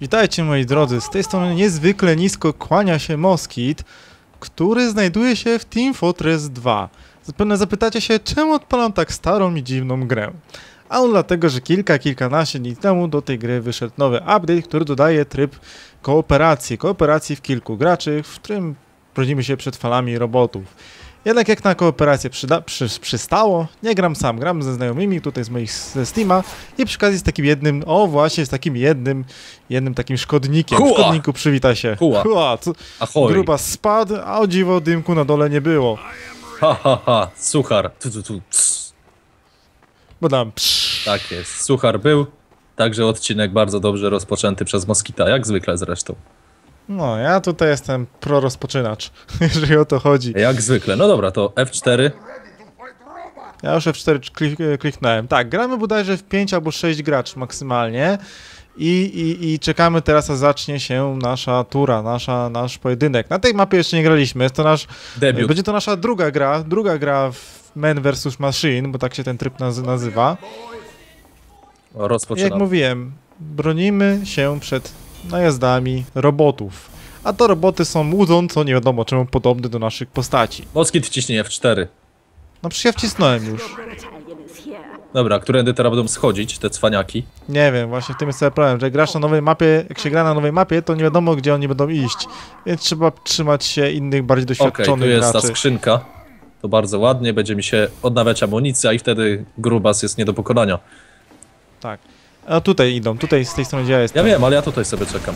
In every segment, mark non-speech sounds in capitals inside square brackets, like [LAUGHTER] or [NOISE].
Witajcie moi drodzy, z tej strony niezwykle nisko kłania się Moskit, który znajduje się w Team Fortress 2. Zapewne zapytacie się, czemu odpalam tak starą i dziwną grę. A on dlatego, że kilka, kilkanaście dni temu do tej gry wyszedł nowy update, który dodaje tryb kooperacji. Kooperacji w kilku graczy, w którym bronimy się przed falami robotów. Jednak jak na kooperację przyda, przy, przystało, nie gram sam, gram ze znajomymi tutaj z moich ze Steama i przy okazji z takim jednym, o właśnie, z takim jednym, jednym takim szkodnikiem. Hua! Szkodniku przywita się. Hua. Hua. Co, gruba spadł, a o dziwo dymku na dole nie było. Ha, ha, ha. Suchar. Tu, tu, tu. Bo tam psz, Tak jest. Suchar był. Także odcinek bardzo dobrze rozpoczęty przez Moskita, jak zwykle zresztą. No, ja tutaj jestem prorozpoczynacz, [LAUGHS] jeżeli o to chodzi. Jak zwykle. No dobra, to F4. Ja już F4 klik, kliknąłem. Tak, gramy bodajże w 5 albo 6 graczy maksymalnie. I, i, I czekamy teraz, a zacznie się nasza tura, nasza, nasz pojedynek. Na tej mapie jeszcze nie graliśmy. Jest to nasz. Debiut. Będzie to nasza druga gra. Druga gra w Man vs. Machine, bo tak się ten tryb naz nazywa. I jak Rozpoczynam. mówiłem, bronimy się przed najazdami robotów. A to roboty są łudząco, nie wiadomo czemu, podobne do naszych postaci. Moskit wciśnie F4. No przecież ja wcisnąłem już. Dobra, którędy teraz będą schodzić, te cwaniaki? Nie wiem, właśnie w tym jest cały problem, że jak grasz na nowej mapie, jak się gra na nowej mapie, to nie wiadomo gdzie oni będą iść. Więc trzeba trzymać się innych, bardziej Okej, doświadczonych tu jest ta graczy. skrzynka. To bardzo ładnie, będzie mi się odnawiać amunicja i wtedy grubas jest nie do pokonania. Tak. A tutaj idą, tutaj z tej strony gdzie ja Ja jestem. wiem, ale ja tutaj sobie czekam.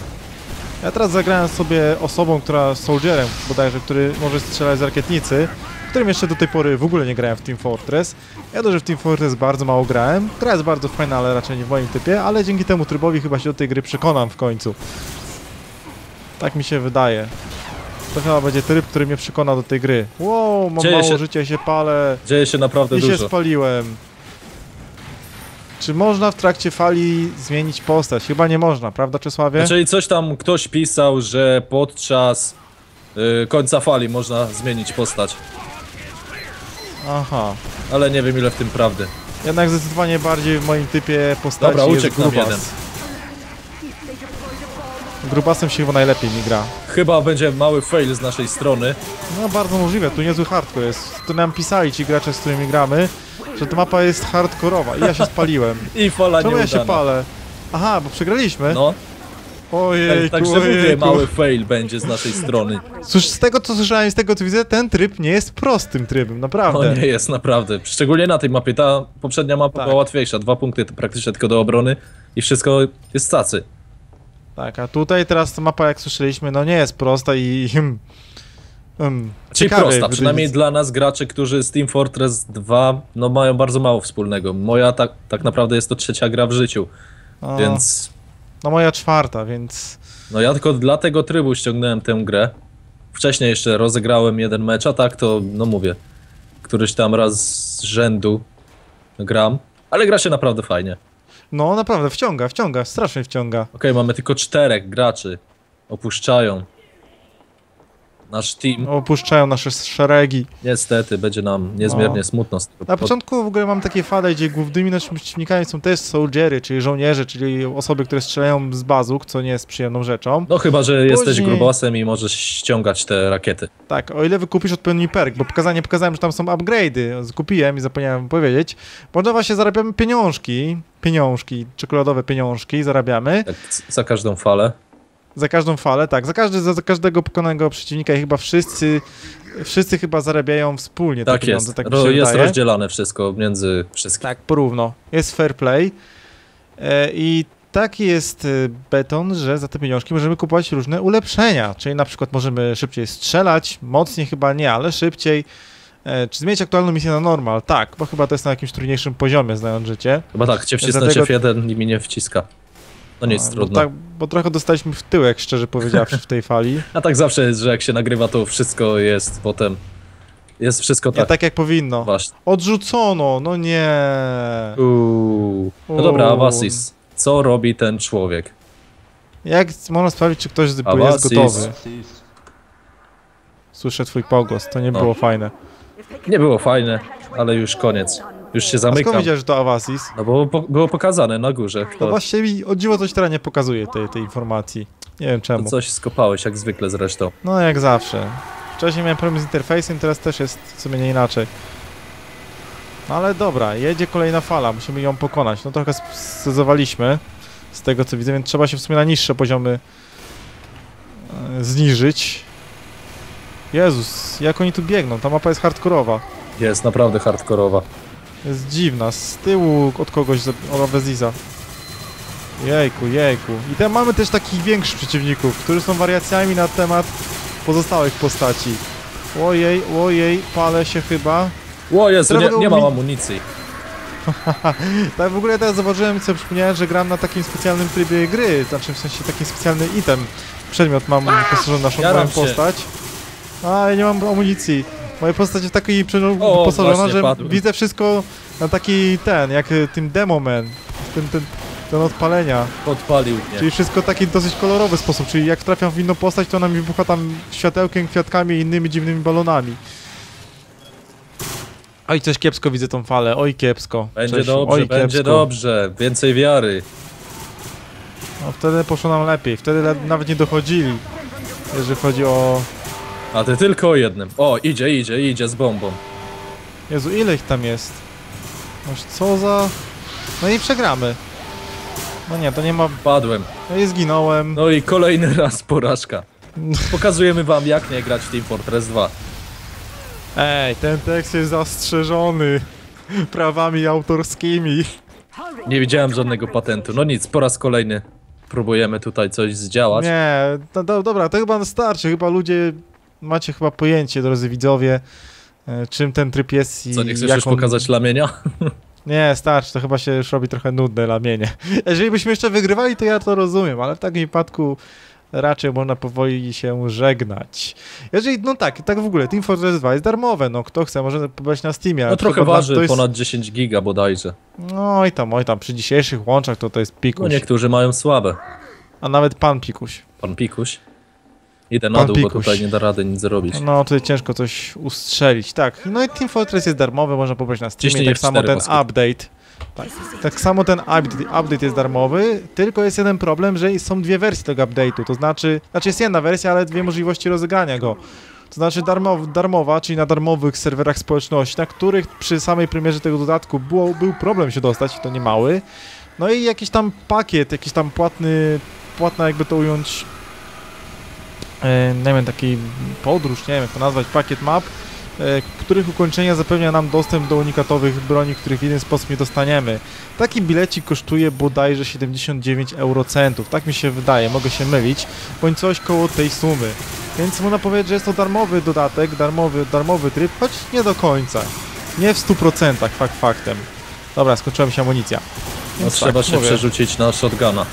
Ja teraz zagrałem sobie osobą, która soldierem bodajże, który może strzelać z rakietnicy, którym jeszcze do tej pory w ogóle nie grałem w Team Fortress. Ja to, że w Team Fortress bardzo mało grałem. Gra jest bardzo fajna, ale raczej nie w moim typie, ale dzięki temu trybowi chyba się do tej gry przekonam w końcu. Tak mi się wydaje. To chyba będzie tryb, który mnie przekona do tej gry. Wow, mam Dzieje mało się- życia i się palę. Dzieje się naprawdę I się dużo. spaliłem. Czy można w trakcie fali zmienić postać? Chyba nie można, prawda Czesławie? Czyli coś tam ktoś pisał, że podczas y, końca fali można zmienić postać. Aha. Ale nie wiem ile w tym prawdy. Jednak zdecydowanie bardziej w moim typie postaci Dobra, jest uciekł nam grubas. jeden. Grubasem się chyba najlepiej mi gra. Chyba będzie mały fail z naszej strony. No bardzo możliwe, tu niezły hardcore jest. Tu nam pisali ci gracze, z którymi gramy, że ta mapa jest hardkorowa i ja się spaliłem. [LAUGHS] I fala Czemu ja nieudana. się palę? Aha, bo przegraliśmy? No, Ojej, także mówię, mały fail będzie z naszej strony. Cóż, z tego co słyszałem, z tego co widzę, ten tryb nie jest prostym trybem, naprawdę. To nie jest naprawdę. Szczególnie na tej mapie. Ta poprzednia mapa Tak. była łatwiejsza. Dwa punkty to praktycznie tylko do obrony i wszystko jest cacy. Tak, a tutaj teraz ta mapa, jak słyszeliśmy, no nie jest prosta i... Hmm, hmm, Czyli prosta, przynajmniej dla nas graczy, którzy z Team Fortress 2 no, mają bardzo mało wspólnego. Moja tak, tak naprawdę jest to trzecia gra w życiu, O, więc No moja czwarta, więc... no ja tylko dla tego trybu ściągnąłem tę grę. Wcześniej jeszcze rozegrałem jeden mecz, a tak to, no mówię, któryś tam raz z rzędu gram, ale gra się naprawdę fajnie. No naprawdę, wciąga, wciąga, strasznie wciąga. Okej, mamy tylko czterech graczy. Opuszczają. Nasz team. Opuszczają nasze szeregi. Niestety, będzie nam niezmiernie No. smutno Na początku w ogóle mam takie fale, gdzie głównymi naszymi przeciwnikami są też soldiery, czyli żołnierze, czyli osoby, które strzelają z bazuk, co nie jest przyjemną rzeczą. No chyba, że jesteś Później- grubasem i możesz ściągać te rakiety. Tak, o ile wykupisz odpowiedni perk, bo pokazanie pokazałem, że tam są upgrade'y, kupiłem i zapomniałem powiedzieć. Można właśnie zarabiamy pieniążki, pieniążki, czekoladowe pieniążki zarabiamy. Tak, za każdą falę. Za każdą falę, tak, za, każdy, za, za każdego pokonanego przeciwnika i chyba wszyscy, wszyscy chyba zarabiają wspólnie te Tak pieniądze, jest. tak Ro, się jest wydaje. rozdzielane wszystko między wszystkimi. Tak, porówno. Jest fair play. E, I taki jest e, beton, że za te pieniążki możemy kupować różne ulepszenia. Czyli na przykład możemy szybciej strzelać, mocniej chyba nie, ale szybciej. E, Czy zmienić aktualną misję na normal? Tak, bo chyba to jest na jakimś trudniejszym poziomie, znając życie. Chyba tak, cię wcisnąć Dlatego- F1 i mi nie wciska. No nic, bo, trudno. tak, bo trochę dostaliśmy w tyłek, szczerze powiedziawszy, w tej fali. [LAUGHS] A tak zawsze jest, że jak się nagrywa, to wszystko jest potem... Jest wszystko Nie tak. tak jak powinno. Właśnie. Odrzucono, no nie. Uuu. No dobra. Awasis. Co robi ten człowiek? Jak można sprawdzić, czy ktoś z- jest Awasis. gotowy? Słyszę twój pogłos, to nie No. było fajne. Nie było fajne, ale już koniec. Już się A skąd zamykam. wiedziałeś, że to Avasis? No bo po, było pokazane na górze. No To, właśnie mi o dziwo coś teraz nie pokazuje tej, tej informacji. Nie wiem to czemu. coś skopałeś, jak zwykle zresztą. No jak zawsze. Wcześniej miałem problem z interfejsem, teraz też jest w sumie nie inaczej. No ale dobra, jedzie kolejna fala, musimy ją pokonać. No trochę stezowaliśmy z tego co widzę, więc trzeba się w sumie na niższe poziomy e, zniżyć. Jezus, jak oni tu biegną, ta mapa jest hardkorowa. Jest naprawdę hardkorowa. Jest dziwna, z tyłu od kogoś, od Aweziza. Jejku, jejku. I tam mamy też takich większych przeciwników, którzy są wariacjami na temat pozostałych postaci. Ojej, ojej, palę się chyba. O Jezu, nie, nie mam amunicji. [LAUGHS] Tak w ogóle teraz zauważyłem i sobie przypomniałem, że gram na takim specjalnym trybie gry, znaczy w sensie taki specjalny item, przedmiot mam wyposażony naszą moją postać. A, ja nie mam amunicji. Moja postać jest takiej wyposażona, że padłem. widzę wszystko na taki ten, jak y, tym Demoman, ten, ten, ten odpalenia. Podpalił mnie. Czyli wszystko w taki dosyć kolorowy sposób, czyli jak trafiam w inną postać, to ona mi wybucha tam światełkiem, kwiatkami i innymi dziwnymi balonami. Oj, coś kiepsko widzę tą falę, oj kiepsko. Będzie Cześć. dobrze, oj, będzie kiepsko. dobrze. Więcej wiary. No wtedy poszło nam lepiej, wtedy le- nawet nie dochodzili, jeżeli chodzi o... A ty tylko o jednym. O, idzie, idzie, idzie z bombą. Jezu, ile ich tam jest? Noż co za... No i przegramy. No nie, to nie ma... Padłem. No i zginąłem. No i kolejny [LAUGHS] raz porażka. Pokazujemy wam jak nie grać w Team Fortress 2. Ej, ten tekst jest zastrzeżony [LAUGHS] prawami autorskimi. Nie widziałem żadnego patentu. No nic, po raz kolejny próbujemy tutaj coś zdziałać. Nie, no do, dobra, to chyba starczy. Chyba ludzie macie chyba pojęcie, drodzy widzowie, e, czym ten tryb jest i Co, nie chcesz jak już on... pokazać lamienia? [LAUGHS] Nie, starczy, to chyba się już robi trochę nudne lamienie. [LAUGHS] Jeżeli byśmy jeszcze wygrywali, to ja to rozumiem, ale w takim wypadku raczej można powoli się żegnać. Jeżeli, no tak, tak w ogóle, Team Fortress 2 jest darmowe, no kto chce, może pobrać na Steamie. ale No trochę waży, jest... ponad 10 giga bodajże. No i tam, oj tam, przy dzisiejszych łączach to to jest No pikuś, niektórzy mają słabe. a nawet pan pikuś. Pan Pikuś. Idę na dół, bo tutaj nie da rady nic zrobić. No, tutaj ciężko coś ustrzelić. Tak, no i Team Fortress jest darmowy, można pobrać na Steamie. Tak samo F4 ten paskudnie. update. Tak, tak samo ten update, update jest darmowy, tylko jest jeden problem, że są dwie wersje tego update'u. To znaczy, znaczy jest jedna wersja, ale dwie możliwości rozegrania go. To znaczy darmow, darmowa, czyli na darmowych serwerach społeczności, na których przy samej premierze tego dodatku było, był problem się dostać, to nie mały. No i jakiś tam pakiet, jakiś tam płatny, płatna jakby to ująć, nie wiem, taki podróż, nie wiem jak to nazwać, pakiet map, e, których ukończenia zapewnia nam dostęp do unikatowych broni, których w jeden sposób nie dostaniemy. Taki bilecik kosztuje bodajże 79 eurocentów, tak mi się wydaje, mogę się mylić, bądź coś koło tej sumy. Więc można powiedzieć, że jest to darmowy dodatek, darmowy, darmowy tryb, choć nie do końca. Nie w 100%, fakt faktem. Dobra, skończyła mi się amunicja. No trzeba tak, się mówię. przerzucić na shotguna.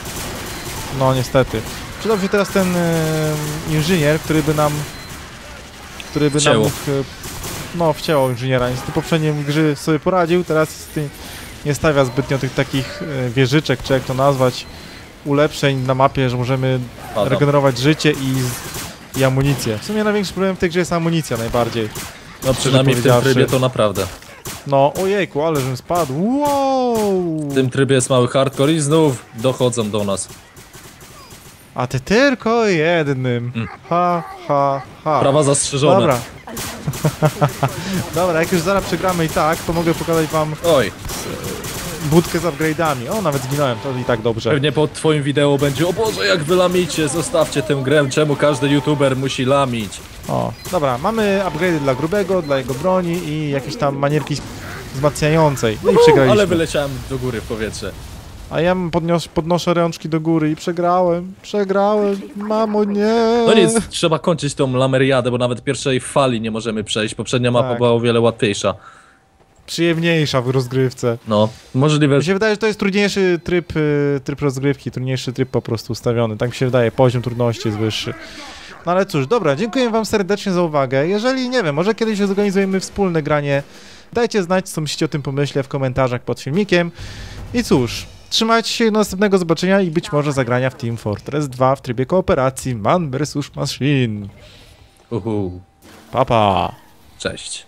No niestety. Przydał się teraz ten e, inżynier, który by nam który by nam Wcięło. mógł e, no wcięło inżyniera. Niestety poprzednim gry sobie poradził, teraz nie stawia zbytnio tych takich e, wieżyczek, czy jak to nazwać, ulepszeń na mapie, że możemy Padam. regenerować życie i, i amunicję. W sumie największy problem w tej grze jest amunicja najbardziej. No przynajmniej w tym trybie to naprawdę. No ojejku, ale żebym spadł. Wow! W tym trybie jest mały hardcore i znów dochodzą do nas. A ty tylko jednym. Mm. Ha, ha, ha. Prawa zastrzeżone. Dobra. [LAUGHS] Dobra, jak już zaraz przegramy i tak, to mogę pokazać wam Oj, budkę z upgrade'ami. O, nawet zginąłem, to i tak dobrze. pewnie pod twoim wideo będzie O Boże, jak wy lamicie, zostawcie tę grę, czemu każdy youtuber musi lamić? O, dobra, mamy upgrade dla grubego, dla jego broni i jakieś tam manierki wzmacniającej. No i przegraliśmy. Ale wyleciałem do góry w powietrze. A ja podnios, podnoszę rączki do góry i przegrałem. Przegrałem. Mamo, nie. No nic, trzeba kończyć tą lameriadę, bo nawet pierwszej fali nie możemy przejść. Poprzednia mapa Tak. była o wiele łatwiejsza. Przyjemniejsza w rozgrywce. No, możliwe, Mi się wydaje, że to jest trudniejszy tryb, y, tryb rozgrywki, trudniejszy tryb po prostu ustawiony. Tak mi się wydaje, poziom trudności jest wyższy. No ale cóż, dobra, dziękuję wam serdecznie za uwagę. Jeżeli, nie wiem, może kiedyś zorganizujemy wspólne granie, dajcie znać, co myślicie o tym pomyśle w komentarzach pod filmikiem. I cóż, trzymajcie się do następnego zobaczenia i być może zagrania w Team Fortress 2 w trybie kooperacji Man vs Machine. Uhu, Pa, pa. cześć.